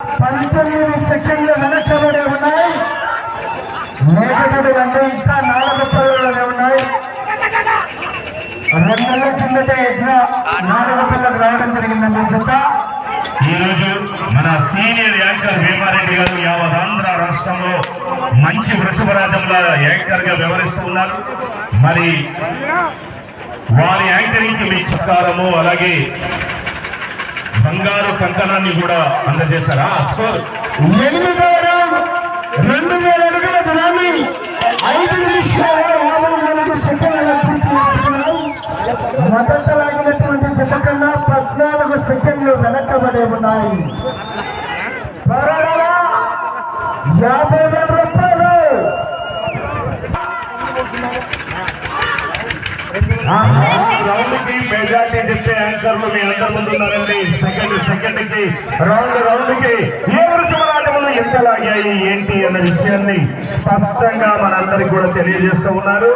పంతొమ్మిది సెకండ్లు వెనకబడి ఉన్నాయి. మేకటుడు ఇంకా నాలుగు పనులు ఉన్నాయి. రెండు నెలల కిందటే ఎట్లా నాలుగు పిల్లలు రావడం జరిగిందండి చెత్త ఈ రోజు మన సీనియర్ యాంకర్ భీమారెడ్డి గారు యావత్ ఆంధ్ర రాష్ట్రంలో మంచి వృషభరాజంలో యాంకర్గా వ్యవహరిస్తున్నారు. మరి వారి యాంకరింగ్కి మీ చిత్కారము అలాగే బంగారు కంకణాన్ని కూడా అందజేశారా? స్కోర్ ఎనిమిదో రెండు వేల అడుగుల దూరాన్ని ఐదు నిమిషాల యాభై మొదట లాగినటువంటి చెత్త కన్నా పద్నాలుగు సెకండ్లు వెనకబడి ఉన్నాయి. యాభై వేల రూపాయలు. రౌండ్ మెజార్టీ చెప్పే యాంకర్లు మీ అందరి ముందు ఉన్నారండి. సెకండ్ సెకండ్కి రౌండ్ రౌండ్కి ఏ వృషభరాజములు ఎంత లాగాయి ఏంటి అన్న విషయాన్ని స్పష్టంగా మనందరికి కూడా తెలియజేస్తూ ఉన్నారు.